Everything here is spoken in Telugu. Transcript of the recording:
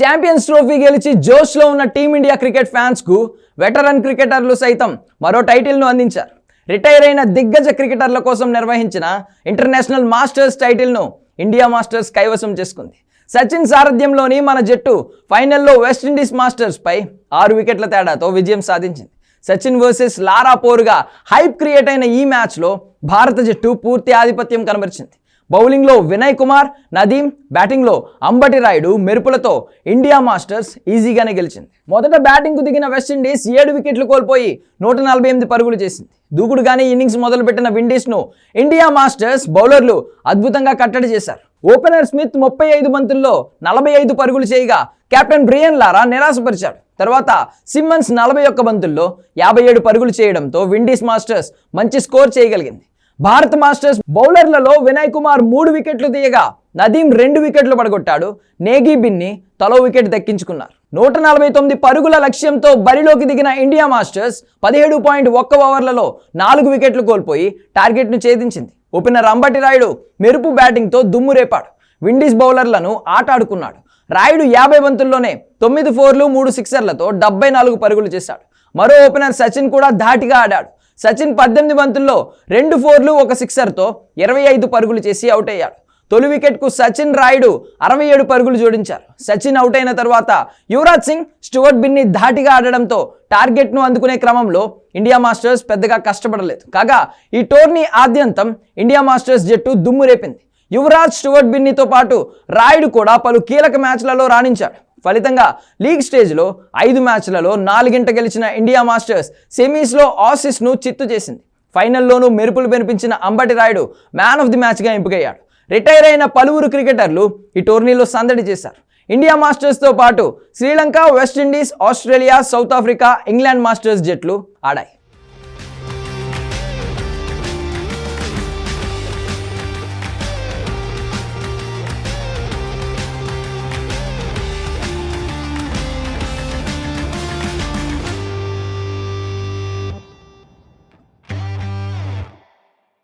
ఛాంపియన్స్ ట్రోఫీ గెలిచి జోష్లో ఉన్న టీమిండియా క్రికెట్ ఫ్యాన్స్కు వెటరన్ క్రికెటర్లు సైతం మరో టైటిల్ను అందించారు. రిటైర్ అయిన దిగ్గజ క్రికెటర్ల కోసం నిర్వహించిన ఇంటర్నేషనల్ మాస్టర్స్ టైటిల్ను ఇండియా మాస్టర్స్ కైవసం చేసుకుంది. సచిన్ సారథ్యంలోని మన జట్టు ఫైనల్లో వెస్టిండీస్ మాస్టర్స్పై ఆరు వికెట్ల తేడాతో విజయం సాధించింది. సచిన్ వర్సెస్ లారా పోరుగా హైప్ క్రియేట్ అయిన ఈ మ్యాచ్లో భారత జట్టు పూర్తి ఆధిపత్యం కనబరిచింది. బౌలింగ్లో వినయ్ కుమార్ నదీం బ్యాటింగ్లో అంబటి రాయుడు మెరుపులతో ఇండియా మాస్టర్స్ ఈజీగానే గెలిచింది. మొదట బ్యాటింగ్కు దిగిన వెస్టిండీస్ ఏడు వికెట్లు కోల్పోయి నూట నలభై ఎనిమిది పరుగులు చేసింది. దూకుడుగానే ఇన్నింగ్స్ మొదలుపెట్టిన విండీస్ను ఇండియా మాస్టర్స్ బౌలర్లు అద్భుతంగా కట్టడి చేశారు. ఓపెనర్ స్మిత్ ముప్పై ఐదు బంతుల్లో నలభై ఐదు పరుగులు చేయగా కెప్టెన్ బ్రియన్ లారా నిరాశపరిచాడు. తర్వాత సిమ్మన్స్ నలభై ఒక్క బంతుల్లో యాభై ఏడు పరుగులు చేయడంతో విండీస్ మాస్టర్స్ మంచి స్కోర్ చేయగలిగింది. భారత్ మాస్టర్స్ బౌలర్లలో వినయ్ కుమార్ మూడు వికెట్లు తీయగా నదీం రెండు వికెట్లు పడగొట్టాడు. నేగీ బిన్ని తలో వికెట్ దక్కించుకున్నారు. నూట నలభై తొమ్మిది పరుగుల లక్ష్యంతో బరిలోకి దిగిన ఇండియా మాస్టర్స్ పదిహేడు పాయింట్ ఒక్క ఓవర్లలో నాలుగు వికెట్లు కోల్పోయి టార్గెట్ను ఛేదించింది. ఓపెనర్ అంబటి రాయుడు మెరుపు బ్యాటింగ్తో దుమ్ము రేపాడు. విండీస్ బౌలర్లను ఆటాడుకున్నాడు రాయుడు యాభై బంతుల్లోనే తొమ్మిది ఫోర్లు మూడు సిక్సర్లతో డెబ్బై నాలుగు పరుగులు చేశాడు. మరో ఓపెనర్ సచిన్ కూడా ధాటిగా ఆడాడు. సచిన్ పద్దెనిమిది బంతుల్లో రెండు ఫోర్లు ఒక సిక్సర్తో ఇరవై ఐదు పరుగులు చేసి అవుట్ అయ్యాడు. తొలి వికెట్కు సచిన్ రాయుడు అరవై ఏడు పరుగులు జోడించారు. సచిన్ అవుట్ అయిన తర్వాత యువరాజ్ సింగ్ స్టువర్ట్ బిన్ని ధాటిగా ఆడడంతో టార్గెట్ను అందుకునే క్రమంలో ఇండియా మాస్టర్స్ పెద్దగా కష్టపడలేదు. కాగా ఈ టోర్నీ ఆద్యంతం ఇండియా మాస్టర్స్ జట్టు దుమ్ము రేపింది. యువరాజ్ స్టువర్ట్ బిన్నీతో పాటు రాయుడు కూడా పలు కీలక మ్యాచ్లలో రాణించాడు. ఫలితంగా లీగ్ స్టేజ్లో ఐదు మ్యాచ్లలో నాలుగింట గెలిచిన ఇండియా మాస్టర్స్ సెమీస్లో ఆసిస్ను చిత్తు చేసింది. ఫైనల్లోనూ మెరుపులు పెనిపించిన Ambati Rayudu man of the మ్యాచ్గా ఎంపికయ్యాడు. రిటైర్ అయిన పలువురు క్రికెటర్లు ఈ టోర్నీలో సందడి చేశారు. ఇండియా మాస్టర్స్తో పాటు Sri Lanka West Indies Australia South Africa England masters జట్లు ఆడాయి.